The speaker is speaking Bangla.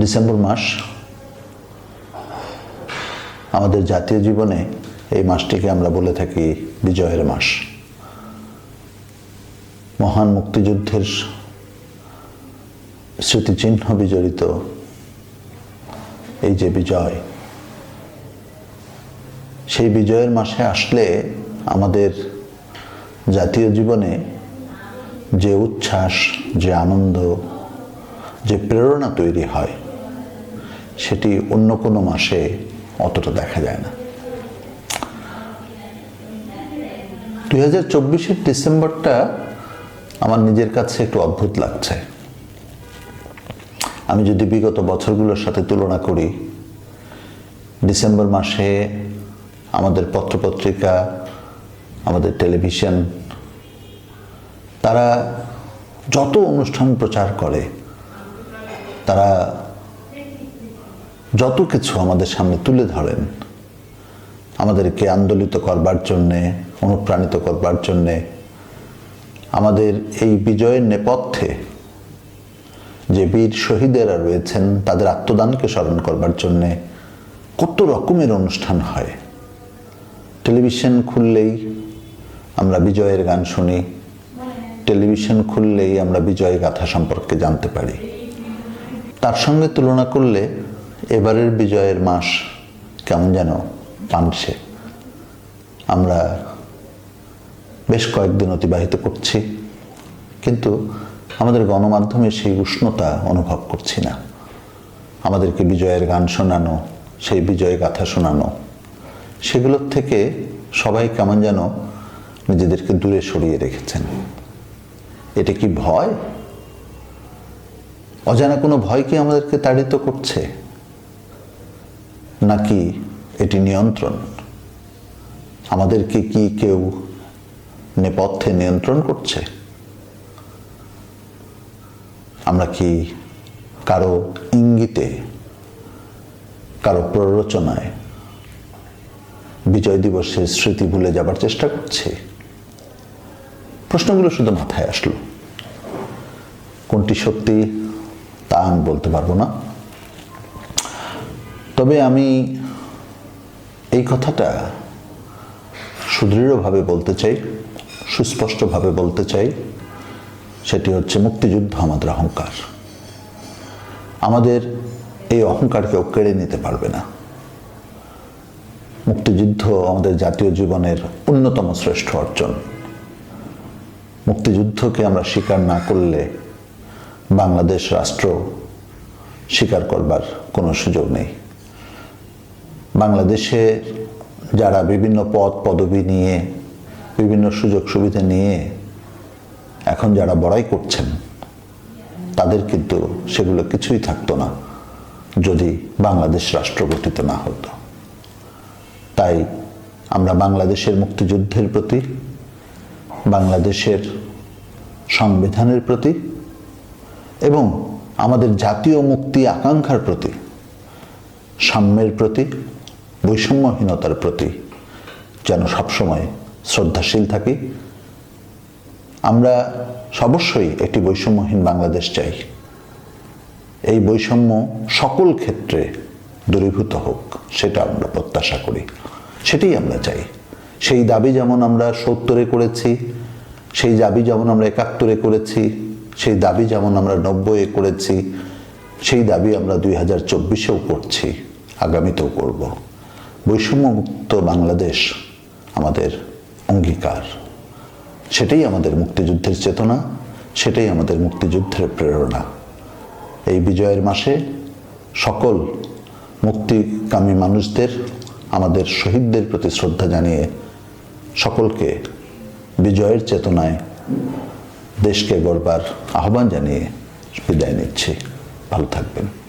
ডিসেম্বর মাস, আমাদের জাতীয় জীবনে এই মাসটিকে আমরা বলে থাকি বিজয়ের মাস। মহান মুক্তিযুদ্ধের স্মৃতিচিহ্ন বিজড়িত এই যে বিজয়, সেই বিজয়ের মাসে আসলে আমাদের জাতীয় জীবনে যে উচ্ছ্বাস, যে আনন্দ, যে প্রেরণা তৈরি হয় সেটি অন্য কোনো মাসে অতটা দেখা যায় না। দুই হাজার চব্বিশের ডিসেম্বরটা আমার নিজের কাছে একটু অদ্ভুত লাগছে। আমি যদি বিগত বছরগুলোর সাথে তুলনা করি, ডিসেম্বর মাসে আমাদের পত্রপত্রিকা, আমাদের টেলিভিশন, তারা যত অনুষ্ঠান প্রচার করে, তারা যত কিছু আমাদের সামনে তুলে ধরেন, আমাদেরকে আন্দোলিত করবার জন্যে, অনুপ্রাণিত করবার জন্যে, আমাদের এই বিজয়ের নেপথ্যে যে বীর শহীদেরা রয়েছেন, তাদের আত্মদানকে স্মরণ করবার জন্যে কত রকমের অনুষ্ঠান হয়। টেলিভিশন খুললেই আমরা বিজয়ের গান শুনি, টেলিভিশন খুললেই আমরা বিজয় গাথা সম্পর্কে জানতে পারি। তার সঙ্গে তুলনা করলে এবারের বিজয়ের মাস কেমন যেন পানছে। আমরা বেশ কয়েকদিন অতিবাহিত করছি, কিন্তু আমাদের গণমাধ্যমে সেই উষ্ণতা অনুভব করছি না। আমাদেরকে বিজয়ের গান শোনানো, সেই বিজয় গাথা শোনানো, সেগুলোর থেকে সবাই কেমন যেন নিজেদেরকে দূরে সরিয়ে রেখেছেন। এটা কি ভয়? অজানা কোনো ভয় কি আমাদেরকে তাড়িত করছে? নাকি এটি নিয়ন্ত্রণ? আমাদেরকে কি কেউ নেপথ্যে নিয়ন্ত্রণ করছে? আমরা কি কারও ইঙ্গিতে, কারও প্ররোচনায় বিজয় দিবসের স্মৃতি ভুলে যাবার চেষ্টা করছে? প্রশ্নগুলো শুধু মাথায় আসলো। কোনটি সত্যি তা আমি বলতে পারব না। তবে আমি এই কথাটা সুদৃঢ়ভাবে বলতে চাই, সুস্পষ্টভাবে বলতে চাই। সেটি হচ্ছে মুক্তিযুদ্ধ আমাদের অহংকার। আমাদের এই অহংকার কেউ কেড়ে নিতে পারবে না। মুক্তিযুদ্ধ আমাদের জাতীয় জীবনের অন্যতম শ্রেষ্ঠ অর্জন। মুক্তিযুদ্ধকে আমরা স্বীকার না করলে বাংলাদেশ রাষ্ট্র স্বীকার করবার কোনো সুযোগ নেই। বাংলাদেশে যারা বিভিন্ন পদ পদবি নিয়ে, বিভিন্ন সুযোগ সুবিধা নিয়ে এখন যারা বড়াই করছেন, তাদের কিন্তু সেগুলো কিছুই থাকতো না যদি বাংলাদেশ রাষ্ট্র গঠিত না হতো। তাই আমরা বাংলাদেশের মুক্তিযুদ্ধের প্রতি, বাংলাদেশের সংবিধানের প্রতি এবং আমাদের জাতীয় মুক্তি আকাঙ্ক্ষার প্রতি, সাম্যের প্রতি বৈষম্যহীনতার প্রতি যেন সবসময় শ্রদ্ধাশীল থাকি, আমরা অবশ্যই একটি বৈষম্যহীন বাংলাদেশ চাই। এই বৈষম্য সকল ক্ষেত্রে দূরীভূত হোক, সেটা আমরা প্রত্যাশা করি। সেটাই আমরা চাই। সেই দাবি যেমন আমরা সত্তরে করেছি, সেই দাবি যেমন আমরা একাত্তরে করেছি, সেই দাবি যেমন আমরা নব্বইয়ে করেছি, সেই দাবি আমরা দুই হাজার চব্বিশেও করছি, আগামীতেও করব। বৈষম্যমুক্ত বাংলাদেশ আমাদের অঙ্গীকার। সেটাই আমাদের মুক্তিযুদ্ধের চেতনা, সেটাই আমাদের মুক্তিযুদ্ধের প্রেরণা। এই বিজয়ের মাসে সকল মুক্তিকামী মানুষদের, আমাদের শহীদদের প্রতি শ্রদ্ধা জানিয়ে সকলকে বিজয়ের চেতনায় দেশকে গড়বার আহ্বান জানিয়ে বিদায় নিচ্ছি। ভালো থাকবেন।